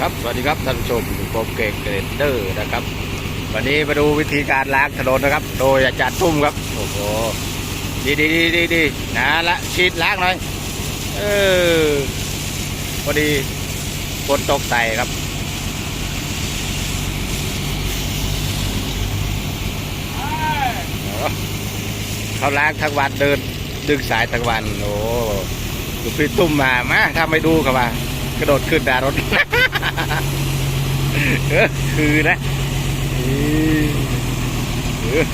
ครับสวัสดีครับท่านผู้ชมโปรเกเกรดเดอร์นะครับ วันนี้มาดูวิธีการล้างถนนนะครับ โดยอาจารย์ตุ้มครับโอ้โหดีดีดีดีดีนะละชีดล้างหน่อยเออพอดีฝนตกใส่ครับเขาล้างทั้งวันเดินดึงสายทั้งวันโอ้ดูพี่ตุ้มมามาถ้าไม่ดูครับว่ากระโดดขึ้นดารถ คือนะเออ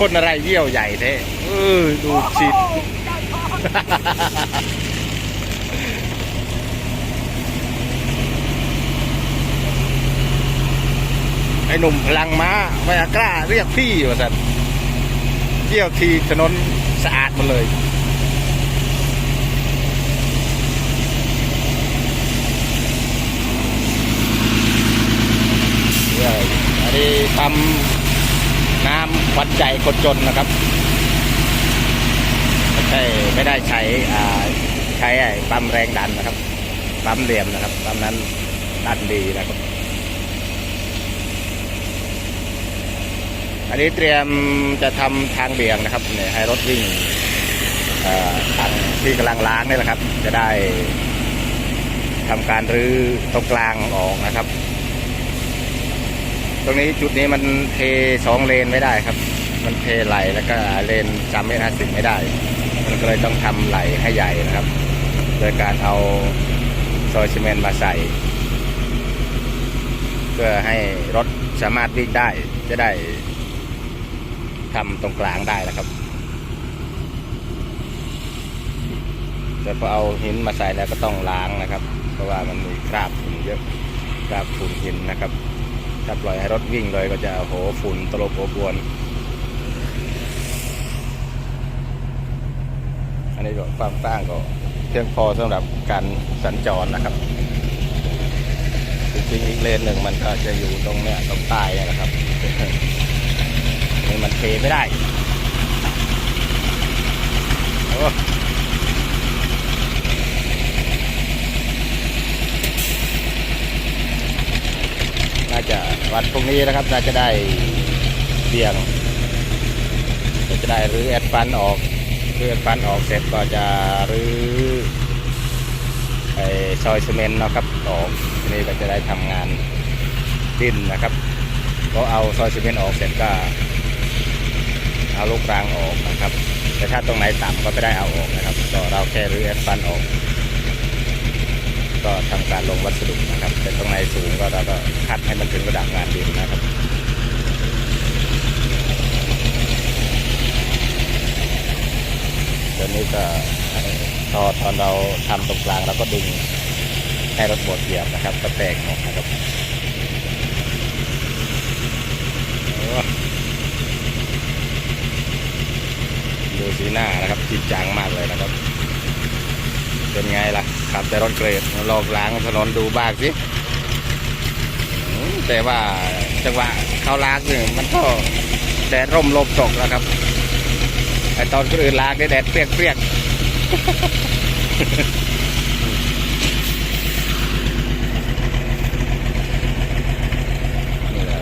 คนอะไรเยี่ยวใหญ่แท้เออดูสิดไอ้หนุ่มพลังม้าไม่กล้าเรียกพี่ว่าสันเที่ยวทีถนนสะอาดมดเลยอันนี้ทำน้ำ วัดใจคนจนนะครับ ไม่ใช่ไม่ได้ใช้ใช้ไอ้ปั๊มแรงดันนะครับปั๊มเหลี่ยมนะครับปั๊มนั้นดันดีนะครับ อันนี้เตรียมจะทำทางเบี่ยงนะครับเนี่ยให้รถวิ่งทางที่กำลังล้างนี่แหละครับ จะได้ทำการรื้อตรงกลางออกนะครับ ตรงนี้จุดนี้มันเทสองเลนไม่ได้ครับ มันเทไหลแล้วก็เลนสามเมตรห้าสิบไม่ได้ มันก็เลยต้องทำไหลให้ใหญ่นะครับ โดยการเอาซอยซีเมนต์มาใส่ เพื่อให้รถสามารถวิ่งได้จะได้ทำตรงกลางได้นะครับแต่พอเอาหินมาใส่แล้วก็ต้องล้างนะครับ เพราะว่ามันมีคราบฝุ่นเยอะคราบฝุ่นหินนะครับ ถ้าปล่อยให้รถวิ่งเลยก็จะโหฝุ่นตลบอบวน อันนี้ก็ความกว้างก็เพียงพอสำหรับการสัญจรนะครับจริงๆอีกเลนหนึ่งมันก็จะอยู่ตรงเนี้ยตรงใต้เนี่ยนะครับนี่มันเทไม่ได้โอ้น่าจะ วัดตรงนี้นะครับน่าจะได้เบี่ยงจะได้รื้อแอดฟันออกรื้อแอดฟันออกเสร็จก็จะรื้อไอซอยซีเมนต์นะครับออกทีนี้ก็จะได้ทำงานดินนะครับก็เอาซอยซีเมนต์ออกเสร็จก็เอาลูกรางออกนะครับ แต่ถ้าตรงไหนต่ำก็ไม่ได้เอาออกนะครับ ก็เราแค่รื้อแอดฟันออก ก็ทำการลงวัสดุนะครับ แต่ตรงไหนสูงก็เราก็คัดให้มันถึงระดับงานดินนะครับตัวนี้ก็ตอนตอนเราทำตรงกลางเราก็ดึงให้รถบดเหยียบนะครับก็แตกออกนะครับดูสีหน้านะครับจริงจังมากเลยนะครับ เป็นไงล่ะ ขับแต่รถเกรดลองล้างถนนดูบ้างสิแต่ว่าจังหวะเขาล้างเนี่ยมันก็แดดร่มลมตกแล้วครับไอตอนคนอื่นล้างเนี่ยแดดเปรี้ยงเปรี้ยง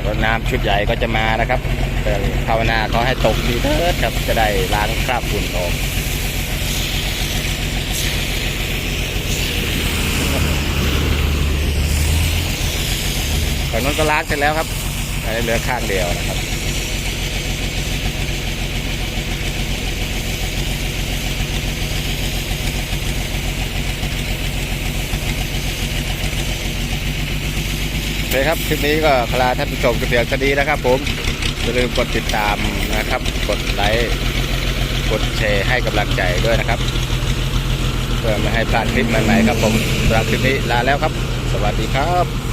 รถน้ำชุดใหญ่ก็จะมานะครับแต่ภาวนาเขาให้ตกดีเถิดครับจะได้ล้างคราบฝุ่นออก ฝั่งนู้น ก็ล้างเสร็จแล้วครับอันนี้เหลือข้างเดียวนะครับโอเคครับคลิปนี้ก็คลาท่านผู้ชมกันเพียงเท่านี้นะครับผมอย่าลืมกดติดตามนะครับ กดไลค์กดแชร์ให้กำลังใจด้วยนะครับ เพื่อไม่ให้พลาดคลิปใหม่ๆครับผมสำหรับคลิปนี้ลาแล้วครับ สวัสดีครับ